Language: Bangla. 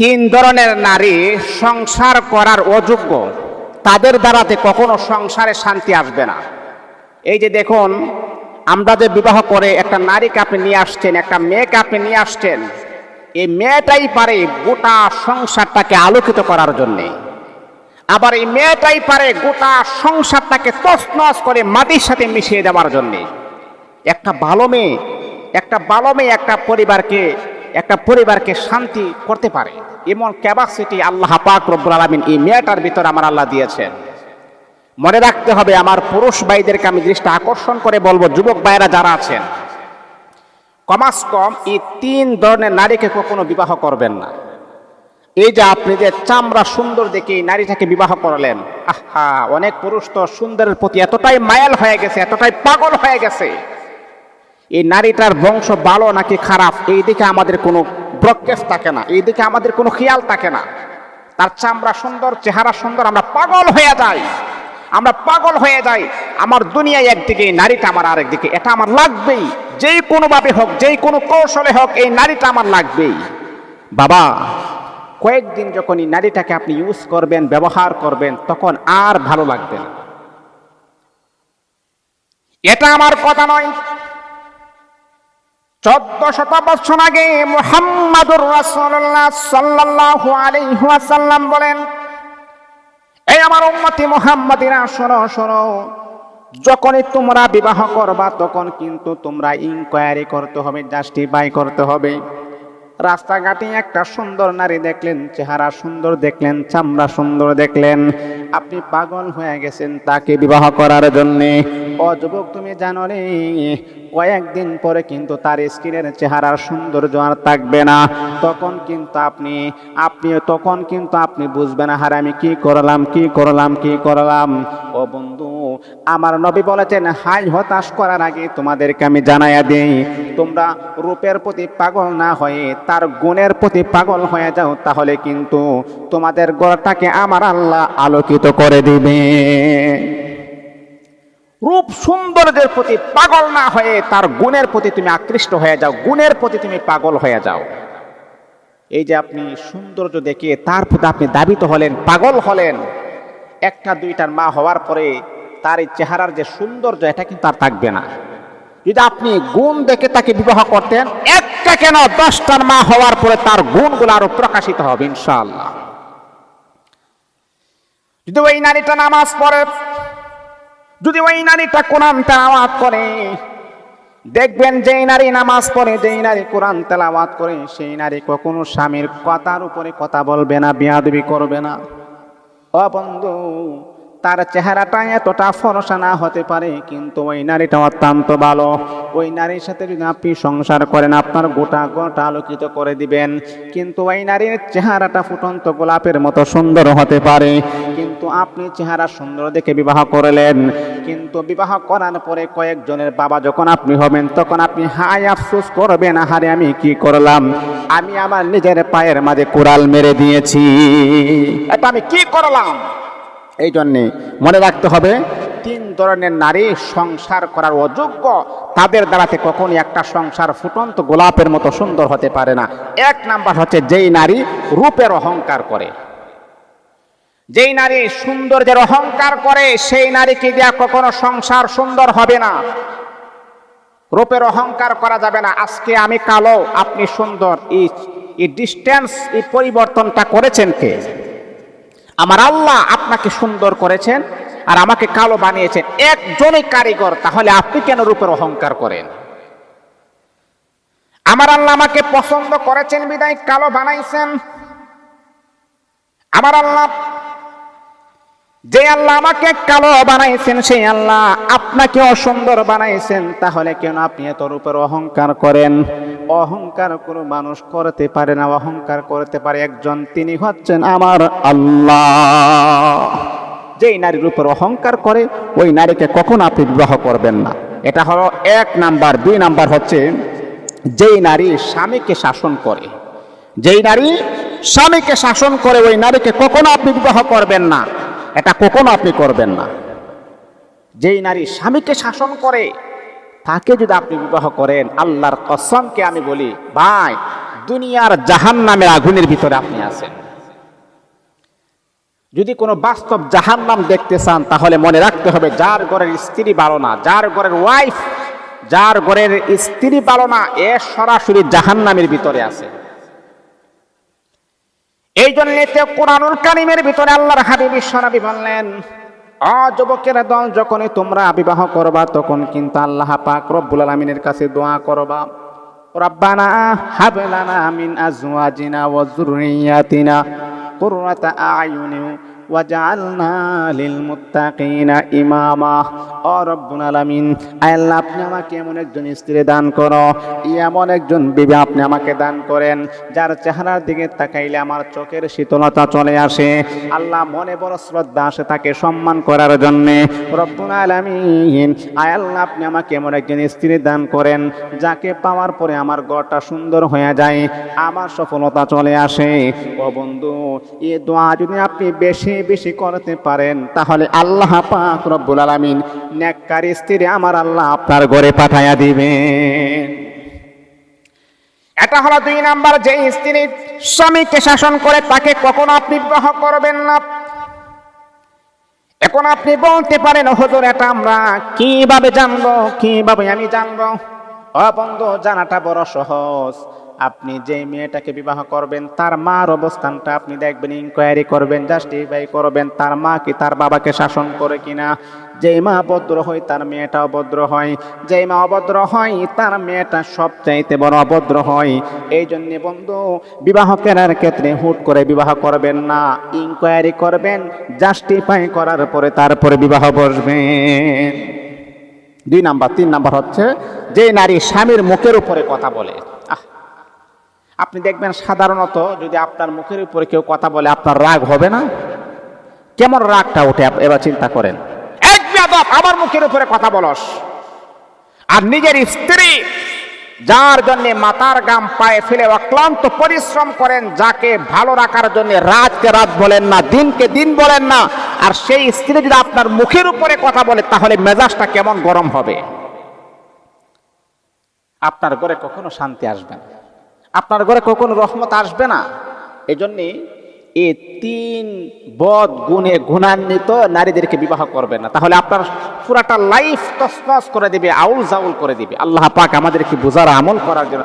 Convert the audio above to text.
তিন ধরনের নারী সংসার করার অযোগ্য। তাদের দ্বারাতে কখনো সংসারে শান্তি আসবে না। এই যে দেখুন, আমরা যে বিবাহ করে একটা নারীকে আপনি নিয়ে আসছেন, একটা মেয়েকে আপনি নিয়ে আসছেন, এই মেয়েটাই পারে গোটা সংসারটাকে আলোকিত করার জন্যে। আবার এই মেয়েটাই পারে গোটা সংসারটাকে তছনছ করে মাটির সাথে মিশিয়ে দেওয়ার জন্যে। একটা ভালো মেয়ে, একটা ভালো মেয়ে, একটা পরিবারকে একটা পরিবারকে শান্তি করতে পারে। এমন ক্যাপাসিটি আল্লাহ পাক রব্বুল আলমিন এই মেয়েটার ভিতরে আমার আল্লাহ দিয়েছেন। মনে রাখতে হবে আমার পুরুষ ভাইদেরকে আমি দৃষ্টি আকর্ষণ করে বলব, যুবক ভাইয়েরা যারা আছেন, কমাস কম এই তিন ধরনের নারীকে কখনো বিবাহ করবেন না। এই যে আপনি যে চামড়া সুন্দর দেখে এই নারীটাকে বিবাহ করলেন, আহা, অনেক পুরুষ তো সুন্দরের প্রতি এতটাই মায়াল হয়ে গেছে, এতটাই পাগল হয়ে গেছে। এই নারীটার বংশ ভালো নাকি খারাপ এই দিকে আমাদের কোনো ব্রকেশ থাকে না এই দিকে আমাদের কোনো খেয়াল থাকে না। তার চামড়া সুন্দর, চেহারা সুন্দর, আমরা পাগল হয়ে যাই। আমরা পাগল হয়ে যাই। আমার দুনিয়ায় একদিকে এই নারীটা, আমার আরেকদিকে। এটা আমার লাগবেই। যেই কোনোভাবে হোক, যেই কোনো কৌশলে হোক, এই নারীটা আমার লাগবেই। বাবা, কয়েকদিন যখন এই নারীটাকে আপনি ইউজ করবেন, ব্যবহার করবেন, তখন আর ভালো লাগবে না। এটা আমার কথা নয়। চোদ্দ শত বছর আগে মুহাম্মাদুর রাসূলুল্লাহ সাল্লাল্লাহু আলাইহি ওয়াসাল্লাম বলেন, এই আমার উম্মতি মুহাম্মাদিরা, শোনো শোনো। যখনই তোমরা বিবাহ করবা, তখন কিন্তু তোমরা ইনকোয়ারি করতে হবে জাস্টিফাই করতে হবে। রাস্তাঘাটে একটা সুন্দর নারী দেখলেন, চেহারা সুন্দর দেখলেন, চামড়া সুন্দর দেখলেন। আপনি পাগল হয়ে গেছেন তাকে বিবাহ করার জন্যে। ও যুবক, তুমি জানো রে, কয়েকদিন পরে কিন্তু তার স্কিনের চেহারার সৌন্দর্য আর থাকবে না। তখন কিন্তু আপনি আপনি, তখন কিন্তু আপনি বুঝবেন হারে আমি কি করলাম কি করলাম কি করলাম? ও বন্ধু আমার নবী বলেছেন, হাই হতাশ করার আগে তোমাদেরকে আমি জানাইয়া দিই, তোমরা রূপের প্রতি পাগল না হয়ে তার গুণের প্রতি পাগল হয়ে যাও, তাহলে কিন্তু তোমাদের গড়টাকে আমার আল্লাহ আলোকিত করে দিবে। রূপ সৌন্দর্যের প্রতি পাগল না হয়ে তার গুণের প্রতি তুমি আকৃষ্ট হয়ে যাও, গুণের প্রতি তুমি পাগল হয়ে যাও। এই যে আপনি সৌন্দর্য দেখে তার প্রতি আপনি দাবিত হলেন, পাগল হলেন, একটা দুইটার মা হওয়ার পরে তার এই চেহারার যে সৌন্দর্য, এটা কিন্তু আর থাকবে না। যদি আপনি গুণ দেখে তাকে বিবাহ করতেন, একটা কেন দশটার মা হওয়ার পরে তার গুণগুলো আরও প্রকাশিত হবে, ইনশাআল্লাহ। যদি ওই নারীটা নামাজ পড়ে, যদি ওই নারীটা কোরআন তেলাওয়াত করে, দেখবেন যেই নারী নামাজ পড়ে, যেই নারী কোরআন তেলাওয়াত করে, সেই নারী কখনো স্বামীর কথার উপরে কথা বলবে না, বিয়াদবি করবে না। ও বন্ধু তার চেহারাটা এতটা ফরসা না হতে পারে, কিন্তু ওই নারীটা অত্যন্ত ভালো। ওই নারীর সাথে যদি আপনি সংসার করেন, আপনার গোটা গোটা আলোকিত করে দিবেন। কিন্তু ওই নারীর চেহারাটা ফুটন্ত গোলাপের মতো সুন্দর হতে পারে। কিন্তু আপনি চেহারা সুন্দর দেখে বিবাহ করলেন। কিন্তু বিবাহ করার পরে কয়েকজনের বাবা যখন আপনি হবেন, তখন আপনি হাই আফসোস করবেন হারে আমি কি করলাম? আমি আমার নিজের পায়ের মাঝে কোরাল মেরে দিয়েছি। এটা আমি কি করলাম? এই জন্যে মনে রাখতে হবে, তিন ধরনের নারী সংসার করার অযোগ্য, তাদের দ্বারাতে কখনই একটা সংসার ফুটন্ত গোলাপের মতো সুন্দর হতে পারে না। এক নাম্বার হচ্ছে যেই নারী রূপের অহংকার করে। যেই নারী সৌন্দর্যের অহংকার করে, সেই নারীকে দেওয়া কখনো সংসার সুন্দর হবে না। রূপের অহংকার করা যাবে না। আজকে আমি কালো, আপনি সুন্দর। এই ডিস্টেন্স এই পরিবর্তনটা করেছেন কে? আমার আল্লাহ আপনাকে সুন্দর করেছেন আর আমাকে কালো বানিয়েছেন। একজনই কারিগর, তাহলে আপনি কেন রূপের অহংকার করেন? আমার আল্লাহ আমাকে পছন্দ করেছেন, বিদায়, কালো বানাইছেন। আমার আল্লাহ, যে আল্লাহ আমাকে কালো বানাইছেন, সেই আল্লাহ আপনাকে অসুন্দর বানাইছেন। তাহলে কেন আপনি এত রূপের অহংকার করেন? অহংকার কোনো মানুষ করতে পারে না, অহংকার করতে পারে একজন। তিনি হচ্ছেন আমার আল্লাহ। যেই নারীর উপর অহংকার করে, ওই নারীকে কখন আপনি বিবাহ করবেন না। এটা হলো এক নাম্বার। দুই নাম্বার হচ্ছে, যেই নারী স্বামীকে শাসন করে, যেই নারী স্বামীকে শাসন করে, ওই নারীকে কখনো আপনি বিবাহ করবেন না। এটা কখনো আপনি করবেন না। যেই নারী স্বামীকে শাসন করে তাকে যদি আপনি বিবাহ করেন, আল্লাহর কসমকে আমি বলি, ভাই, দুনিয়ার জাহান নামের আগুনের ভিতরে আপনি আছেন। যদি কোনো বাস্তব জাহান নাম দেখতে চান, তাহলে মনে রাখতে হবে, যার ঘরের স্ত্রী ভালো না, যার ঘরের ওয়াইফ যার ঘরের স্ত্রী ভালো না, এ সরাসরি জাহান নামের ভিতরে আছে। এই জন্য কোরআনুল কারিমের ভিতরে আল্লাহর হাবিব বিশ্বনবী বললেন অ যুবকেরা দল যখনই তোমরা বিবাহ করবা, তখন কিন্তু আল্লাহ পাক রব্বুল আলমিনের কাছে দোয়া করবা। রব্বানা হাব লানা মিন আজওয়াজিনা ওয়া যুররিয়াতিনা কুররাতা আয়ুনি ওয়াজআলনা লিল মুত্তাকিনা ইমামা। ও রব্বুল আলামিন একজন দান করো। এমন একজন দান করেন, যার চেহারার দিকে তাকাইলে আমার চোখের শীতলতা চলে আসে। আল্লাহ মনে বড় শ্রদ্ধা আসে তাকে সম্মান করার জন্যে। রব্বুল আলামিন, আয় আল্লাহ, আপনি আমাকে এমন একজন স্ত্রী দান করেন, যাকে পাওয়ার পরে আমার ঘরটা সুন্দর হয়ে যায়, আমার সফলতা চলে আসে। ও বন্ধু, এ দোয়া যদি আপনি বেশি বেশি করতে পারেন। তাহলে আল্লাহ পাক রব্বুল আলামিন নেককার স্ত্রী আমার আল্লাহ আপনার ঘরে পাঠাইয়া দিবেন। এটা হলো দুই নাম্বার, যে স্ত্রী স্বামীকে শাসন করে তাকে কখনো আপনি বিবাহ করবেন না। এখন আপনি বলতে পারেন, হুজুর, এটা আমরা কীভাবে জানব? কীভাবে আমি জানব? ও বন্ধু, জানাটা বড় সহজ। আপনি যে মেয়েটাকে বিবাহ করবেন, তার মার অবস্থানটা আপনি দেখবেন ইনকোয়ারি করবেন জাস্টিফাই করবেন, তার মা কি তার বাবাকে শাসন করে কিনা? যেই মা অভদ্র হয়, তার মেয়েটা অভদ্র হয়। যেই মা অভদ্র হয়, তার মেয়েটা সবচাইতে বড় অভদ্র হয়। এই জন্যে বন্ধু, বিবাহ কেনার ক্ষেত্রে হুট করে বিবাহ করবেন না। ইনকোয়ারি করবেন জাস্টিফাই করার পরে তারপরে বিবাহ বসবেন। দুই নাম্বার, তিন নাম্বার হচ্ছে যে নারী স্বামীর মুখের উপরে কথা বলে আপনি দেখবেন সাধারণত যদি আপনার মুখের উপরে কেউ কথা বলে, আপনার রাগ হবে না? কেমন রাগটা ওঠে? এবার চিন্তা করেন। এক বেয়াদব আমার মুখের উপরে কথা বলস, আর নিজের স্ত্রী, যার জন্য মাতার গাম পায়ে ফেলে অক্লান্ত পরিশ্রম করেন, যাকে ভালো রাখার জন্য রাতকে রাত বলেন না, দিনকে দিন বলেন না, আর সেই স্ত্রী যদি আপনার মুখের উপরে কথা বলে, তাহলে মেজাজটা কেমন গরম হবে? আপনার ঘরে কখনো শান্তি আসবে না। আপনার ঘরে কখনো রহমত আসবে না? এজন্যে এই তিন বদ গুণে গুণান্বিত নারীদেরকে বিবাহ করবে না। তাহলে আপনার পুরাটা লাইফ তসনস করে দিবে আউল জাউল করে দিবে। আল্লাহ পাক আমাদেরকে বোঝার আমল করার জন্য